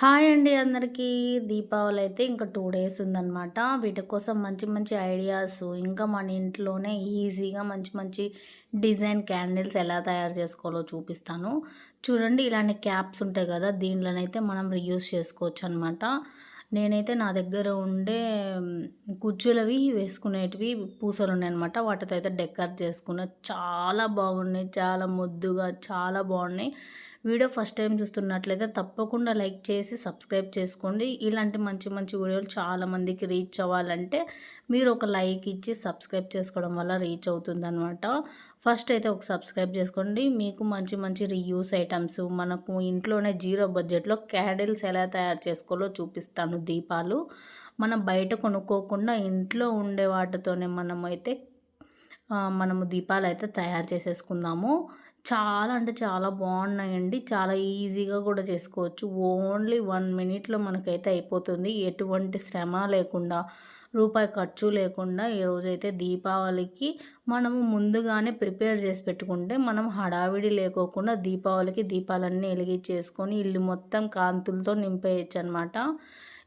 Hi అండి అందరికీ. దీపావళి అయితే ఇంకా టూ డేస్ ఉందన్నమాట. వీటి కోసం మంచి మంచి ఐడియాస్ ఇంకా మన ఇంట్లోనే ఈజీగా మంచి మంచి డిజైన్ క్యాండిల్స్ ఎలా తయారు చేసుకోవాలో చూపిస్తాను. చూడండి ఇలాంటి క్యాప్స్ ఉంటాయి కదా దీంట్లోనైతే మనం రీయూస్ చేసుకోవచ్చు అనమాట నేనైతే నా దగ్గర ఉండే గుజ్జులవి వేసుకునేటివి పూసలు ఉన్నాయన్నమాట వాటితో అయితే డెకర్ చేసుకున్న చాలా బాగున్నాయి. చాలా ముద్దుగా చాలా బాగున్నాయి. వీడియో ఫస్ట్ టైం చూస్తున్నట్లయితే తప్పకుండా లైక్ చేసి సబ్స్క్రైబ్ చేసుకోండి. ఇలాంటి మంచి మంచి వీడియోలు చాలామందికి రీచ్ అవ్వాలంటే మీరు ఒక లైక్ ఇచ్చి సబ్స్క్రైబ్ చేసుకోవడం వల్ల రీచ్ అవుతుందనమాట ఫస్ట్ అయితే ఒక సబ్స్క్రైబ్ చేసుకోండి. మీకు మంచి మంచి రీయూస్ ఐటమ్స్ మనకు ఇంట్లోనే జీరో బడ్జెట్లో క్యాడిల్స్ ఎలా తయారు చేసుకోవాలో చూపిస్తాను దీపాలు. మనం బయట కొనుక్కోకుండా ఇంట్లో ఉండే వాటితోనే మనమైతే మనము దీపాలు అయితే తయారు చేసేసుకుందాము. చాలా అంటే చాలా బాగున్నాయండి. చాలా ఈజీగా కూడా చేసుకోవచ్చు. ఓన్లీ వన్ మినిట్లో మనకైతే అయిపోతుంది. ఎటువంటి శ్రమ లేకుండా రూపాయి ఖర్చు లేకుండా ఈరోజైతే దీపావళికి మనము ముందుగానే ప్రిపేర్ చేసి పెట్టుకుంటే మనం హడావిడి లేకోకుండా దీపావళికి దీపాలన్నీ వెలిగించేసుకొని ఇల్లు మొత్తం కాంతులతో నింపేయచ్చు అనమాట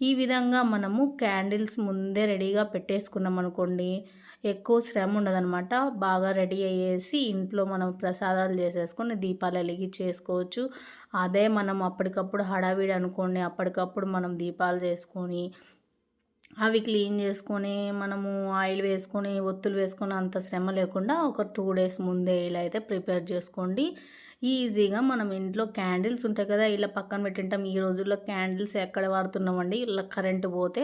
ఈ విధంగా మనము క్యాండిల్స్ ముందే రెడీగా పెట్టేసుకున్నాం అనుకోండి ఎక్కువ శ్రమ ఉండదనమాట బాగా రెడీ అయ్యేసి ఇంట్లో మనం ప్రసాదాలు చేసేసుకొని దీపాలు వెలిగి చేసుకోవచ్చు. అదే మనం అప్పటికప్పుడు హడావిడి అనుకోండి అప్పటికప్పుడు మనం దీపాలు చేసుకొని అవి క్లీన్ చేసుకొని మనము ఆయిల్ వేసుకొని ఒత్తులు వేసుకొని అంత శ్రమ లేకుండా ఒక టూ డేస్ ముందే ఇలా అయితే ప్రిపేర్ చేసుకోండి. ఈజీగా మనం ఇంట్లో క్యాండిల్స్ ఉంటాయి కదా ఇలా పక్కన పెట్టింటాం. ఈ రోజుల్లో క్యాండిల్స్ ఎక్కడ వాడుతున్నామండి? ఇలా కరెంటు పోతే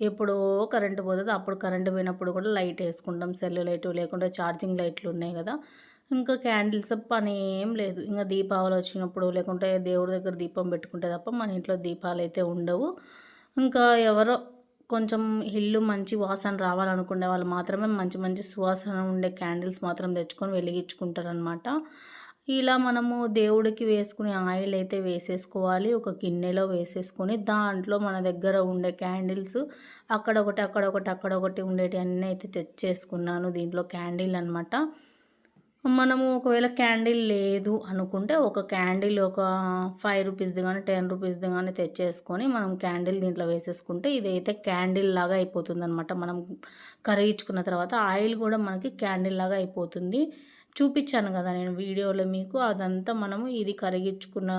ఎప్పుడో కరెంటు పోతుంది. అప్పుడు కరెంటు పోయినప్పుడు కూడా లైట్ వేసుకుంటాం. సెల్ లైట్ లేకుంటే ఛార్జింగ్ లైట్లు ఉన్నాయి కదా. ఇంకా క్యాండిల్స్ పని ఏం లేదు. ఇంకా దీపావళి వచ్చినప్పుడు లేకుంటే దేవుడి దగ్గర దీపం పెట్టుకుంటే తప్ప మన ఇంట్లో దీపాలు అయితే ఉండవు. ఇంకా ఎవరో కొంచెం ఇల్లు మంచి వాసన రావాలనుకునే వాళ్ళు మాత్రమే మంచి మంచి సువాసన ఉండే క్యాండిల్స్ మాత్రం తెచ్చుకొని వెలిగించుకుంటారనమాట ఇలా మనము దేవుడికి వేసుకునే ఆయిల్ అయితే వేసేసుకోవాలి. ఒక గిన్నెలో వేసేసుకొని దాంట్లో మన దగ్గర ఉండే క్యాండిల్స్ అక్కడ ఒకటి అక్కడ ఒకటి అక్కడ ఒకటి ఉండేటి అన్నీ అయితే తెచ్చేసుకున్నాను. దీంట్లో క్యాండిల్ అనమాట మనము ఒకవేళ క్యాండిల్ లేదు అనుకుంటే ఒక క్యాండిల్ ఒక ఫైవ్ రూపీస్ది కానీ టెన్ రూపీస్ది కానీ తెచ్చేసుకొని మనం క్యాండిల్ దీంట్లో వేసేసుకుంటే ఇదైతే క్యాండిల్ లాగా అయిపోతుంది అనమాట మనం కరిగించుకున్న తర్వాత ఆయిల్ కూడా మనకి క్యాండిల్ లాగా అయిపోతుంది. చూపించాను కదా నేను వీడియోలో మీకు. అదంతా మనము ఇది కరిగించుకున్న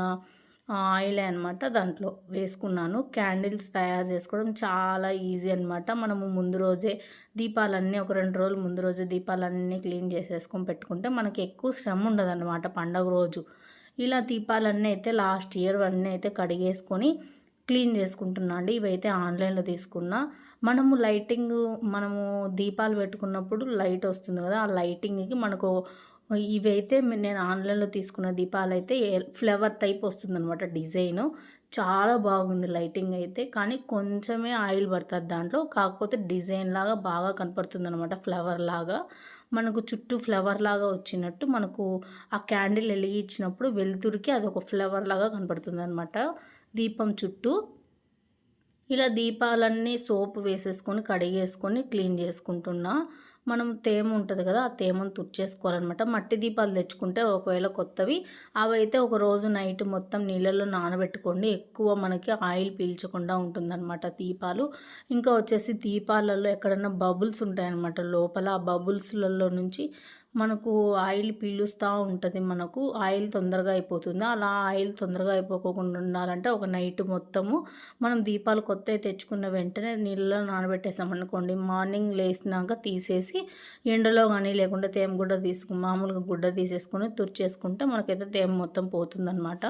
ఆయిల్ అనమాట దాంట్లో వేసుకున్నాను. క్యాండిల్స్ తయారు చేసుకోవడం చాలా ఈజీ అనమాట మనము ముందు రోజే దీపాలన్నీ ఒక రెండు రోజులు ముందు రోజు దీపాలన్నీ క్లీన్ చేసేసుకొని పెట్టుకుంటే మనకి ఎక్కువ శ్రమ ఉండదన్నమాట పండగ రోజు. ఇలా దీపాలన్నీ అయితే లాస్ట్ ఇయర్ అన్నీ అయితే కడిగేసుకొని క్లీన్ చేసుకుంటున్నా అండి ఇవైతే ఆన్లైన్లో తీసుకున్నా. మనము లైటింగ్ మనము దీపాలు పెట్టుకున్నప్పుడు లైట్ వస్తుంది కదా ఆ లైటింగ్కి మనకు ఇవైతే నేను ఆన్లైన్లో తీసుకున్న దీపాలు అయితే ఫ్లవర్ టైప్ వస్తుంది అనమాట చాలా బాగుంది లైటింగ్ అయితే కానీ కొంచెమే ఆయిల్ పడుతుంది దాంట్లో. కాకపోతే డిజైన్ లాగా బాగా కనపడుతుంది అనమాట ఫ్లవర్ లాగా. మనకు చుట్టూ ఫ్లవర్ లాగా వచ్చినట్టు మనకు ఆ క్యాండిల్ వెలిగించినప్పుడు వెలుతురికి అది ఒక ఫ్లవర్ లాగా కనపడుతుంది అనమాట దీపం చుట్టూ. ఇలా దీపాలన్నీ సోపు వేసేసుకొని కడిగేసుకొని క్లీన్ చేసుకుంటున్నా. మనం తేమ ఉంటుంది కదా ఆ తేమను తుడిచేసుకోవాలన్నమాట. మట్టి దీపాలు తెచ్చుకుంటే ఒకవేళ కొత్తవి అవైతే ఒక రోజు నైట్ మొత్తం నీళ్ళలో నానబెట్టుకోండి. ఎక్కువ మనకి ఆయిల్ పీల్చకుండా ఉంటుందన్నమాట దీపాలు. ఇంకా వచ్చేసి దీపాలలో ఎక్కడన్నా బబుల్స్ ఉంటాయన్నమాట లోపల. ఆ బబుల్స్లలో నుంచి మనకు ఆయిల్ పీలుస్తూ ఉంటుంది మనకు. ఆయిల్ తొందరగా అయిపోతుంది. అలా ఆయిల్ తొందరగా అయిపోకుండా ఉండాలంటే ఒక నైట్ మొత్తము మనం దీపాలు కొత్తవి తెచ్చుకున్న వెంటనే నీళ్ళలో నానబెట్టేసామనుకోండి మార్నింగ్ లేసినాక తీసేసి ఎండలో కానీ లేకుండా తేమ గుడ్డ తీసుకు మామూలుగా గుడ్డ తీసేసుకొని తుడిచేసుకుంటే మనకైతే తేమ మొత్తం పోతుందన్నమాట.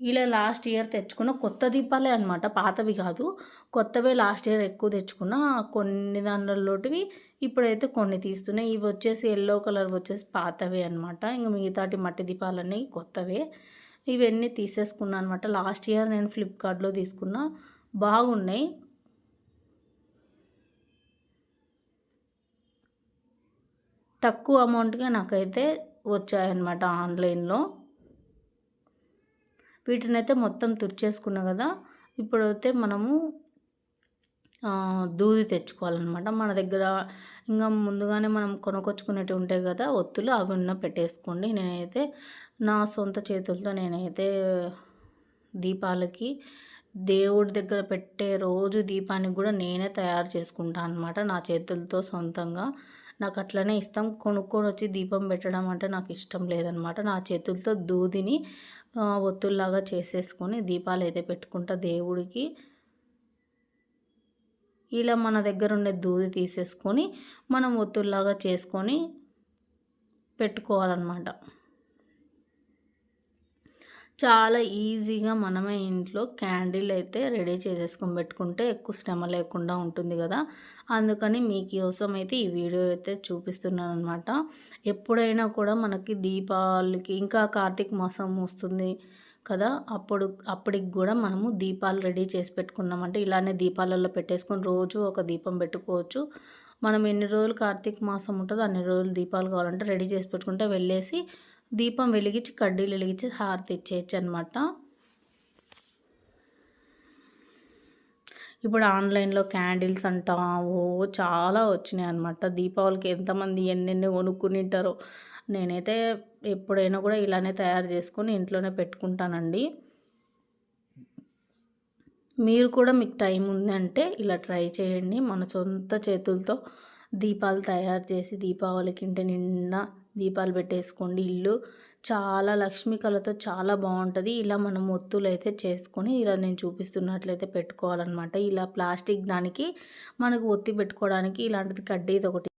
ఇలా లాస్ట్ ఇయర్ తెచ్చుకున్న కొత్త దీపాలే అనమాట పాతవి కాదు. కొత్తవే లాస్ట్ ఇయర్ ఎక్కువ తెచ్చుకున్న. కొన్ని దాంట్లోటివి ఇప్పుడైతే కొన్ని తీస్తున్నాయి. ఇవి వచ్చేసి ఎల్లో కలర్ వచ్చేసి పాతవే అనమాట ఇంకా మిగతాటి మట్టి దీపాలన్నీ కొత్తవే. ఇవన్నీ తీసేసుకున్నాను అనమాట లాస్ట్ ఇయర్ నేను ఫ్లిప్కార్ట్లో తీసుకున్న. బాగున్నాయి. తక్కువ అమౌంట్గా నాకైతే వచ్చాయన్నమాట ఆన్లైన్లో. వీటిని అయితే మొత్తం తుడిచేసుకున్నాం కదా ఇప్పుడైతే మనము దూది తెచ్చుకోవాలన్నమాట. మన దగ్గర ఇంకా ముందుగానే మనం కొనుక్కొచ్చుకునేవి ఉంటాయి కదా ఒత్తులు అవి ఉన్న పెట్టేసుకోండి. నేనైతే నా సొంత చేతులతో నేనైతే దీపాలకి దేవుడి దగ్గర పెట్టే రోజు దీపానికి కూడా నేనే తయారు చేసుకుంటాను అనమాట నా చేతులతో సొంతంగా. నాకు అట్లనే ఇష్టం. కొనుక్కొని వచ్చి దీపం పెట్టడం అంటే నాకు ఇష్టం లేదనమాట నా చేతులతో దూదిని ఒత్తుల్లాగా చేసేసుకొని దీపాలు అయితే పెట్టుకుంటా దేవుడికి. ఇలా మన దగ్గర ఉండే దూది తీసేసుకొని మనం ఒత్తుల్లాగా చేసుకొని పెట్టుకోవాలన్నమాట. చాలా ఈజీగా మనమే ఇంట్లో క్యాండిల్ అయితే రెడీ చేసేసుకొని పెట్టుకుంటే ఎక్కువ శ్రమ లేకుండా ఉంటుంది కదా. అందుకని మీకోసం అయితే ఈ వీడియో అయితే చూపిస్తున్నాను అనమాట ఎప్పుడైనా కూడా మనకి దీపాలకి ఇంకా కార్తీక మాసం వస్తుంది కదా అప్పుడు అప్పటికి కూడా మనము దీపాలు రెడీ చేసి పెట్టుకున్నామంటే ఇలానే దీపాలలో పెట్టేసుకొని రోజు ఒక దీపం పెట్టుకోవచ్చు. మనం ఎన్ని రోజులు కార్తీక మాసం ఉంటుందో అన్ని రోజులు దీపాలు కావాలంటే రెడీ చేసి పెట్టుకుంటే వెళ్ళేసి దీపం వెలిగించి కడ్డీలు వెలిగించి హారతి ఇచ్చేయచ్చు అనమాట ఇప్పుడు ఆన్లైన్లో క్యాండిల్స్ అంట ఓ చాలా వచ్చినాయి అనమాట దీపావళికి ఎంతమంది ఎన్నెన్ని కొనుక్కునింటారో నేనైతే ఎప్పుడైనా కూడా ఇలానే తయారు చేసుకొని ఇంట్లోనే పెట్టుకుంటానండి. మీరు కూడా మీకు టైం ఉందంటే ఇలా ట్రై చేయండి. మన సొంత చేతులతో దీపాలు తయారు చేసి దీపావళికి ఇంటి నిండా దీపాలు పెట్టేసుకోండి ఇల్లు. చాలా లక్ష్మీ కళతో చాలా బాగుంటుంది. ఇలా మనం ఒత్తులు అయితే చేసుకొని ఇలా నేను చూపిస్తున్నట్లయితే పెట్టుకోవాలన్నమాట. ఇలా ప్లాస్టిక్ దానికి మనకు ఒత్తి పెట్టుకోవడానికి ఇలాంటిది కడ్డీది ఒకటి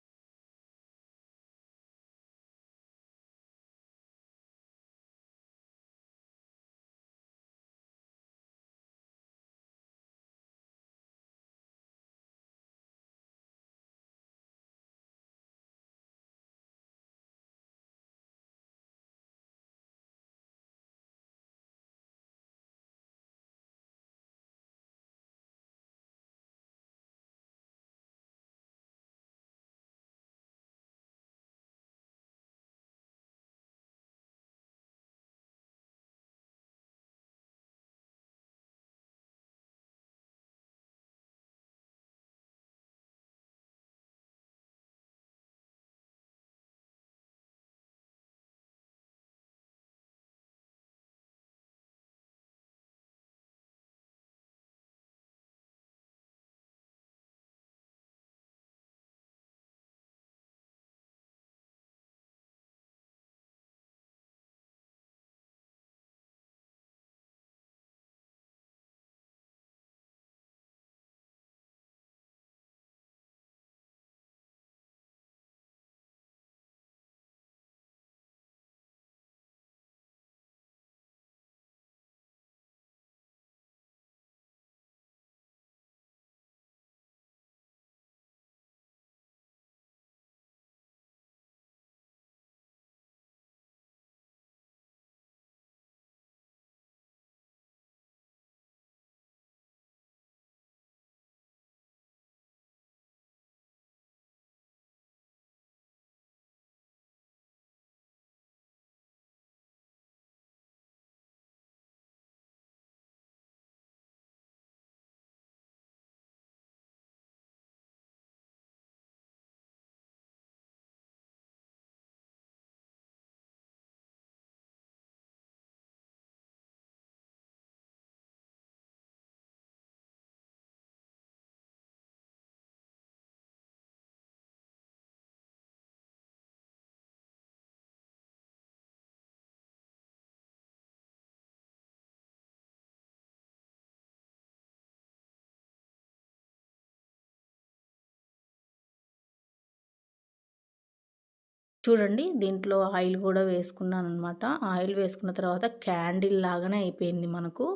చూడండి దీంట్లో ఆయిల్ కూడా వేసుకున్నాను అనమాట ఆయిల్ వేసుకున్న తర్వాత క్యాండిల్ లాగానే అయిపోయింది మనకు.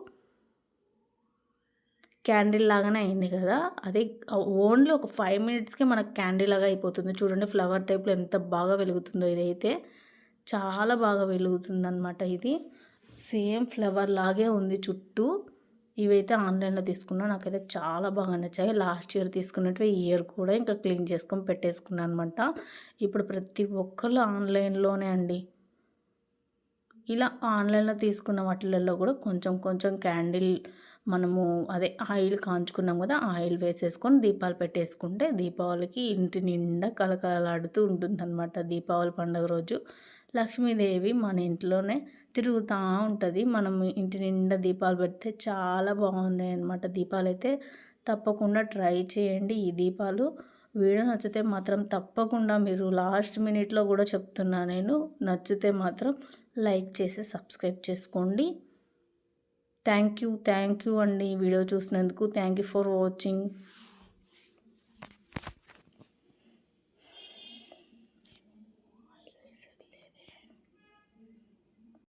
క్యాండిల్ లాగానే అయింది కదా. అది ఓన్లీ ఒక ఫైవ్ మినిట్స్కి మనకు క్యాండిల్ లాగా అయిపోతుంది. చూడండి ఫ్లవర్ టైప్లో ఎంత బాగా వెలుగుతుందో ఇదైతే. చాలా బాగా వెలుగుతుంది అనమాట ఇది. సేమ్ ఫ్లవర్ లాగే ఉంది చుట్టూ. ఇవైతే ఆన్లైన్లో తీసుకున్నా నాకైతే చాలా బాగా నచ్చాయి. లాస్ట్ ఇయర్ తీసుకున్నట్టు ఈ ఇయర్ కూడా ఇంకా క్లీన్ చేసుకొని పెట్టేసుకున్నాను అనమాట ఇప్పుడు ప్రతి ఒక్కళ్ళు ఆన్లైన్లోనే అండి. ఇలా ఆన్లైన్లో తీసుకున్న వాటిలలో కూడా కొంచెం కొంచెం క్యాండిల్ మనము అదే ఆయిల్ కాంచుకున్నాం కదా ఆయిల్ వేసేసుకొని దీపాలు పెట్టేసుకుంటే దీపావళికి ఇంటి నిండా కలకలాడుతూ ఉంటుందన్నమాట దీపావళి పండుగ రోజు. లక్ష్మీదేవి మన ఇంట్లోనే తిరుగుతూ ఉంటుంది. మనం ఇంటి నిండా దీపాలు పెడితే చాలా బాగున్నాయి అన్నమాట. దీపాలు అయితే తప్పకుండా ట్రై చేయండి ఈ దీపాలు. వీడియో నచ్చితే మాత్రం తప్పకుండా మీరు లాస్ట్ మినిట్లో కూడా చెప్తున్నా నేను. నచ్చితే మాత్రం లైక్ చేసి సబ్స్క్రైబ్ చేసుకోండి. థ్యాంక్ యూ థ్యాంక్ యూ అండి వీడియో చూసినందుకు. Thank you for watching.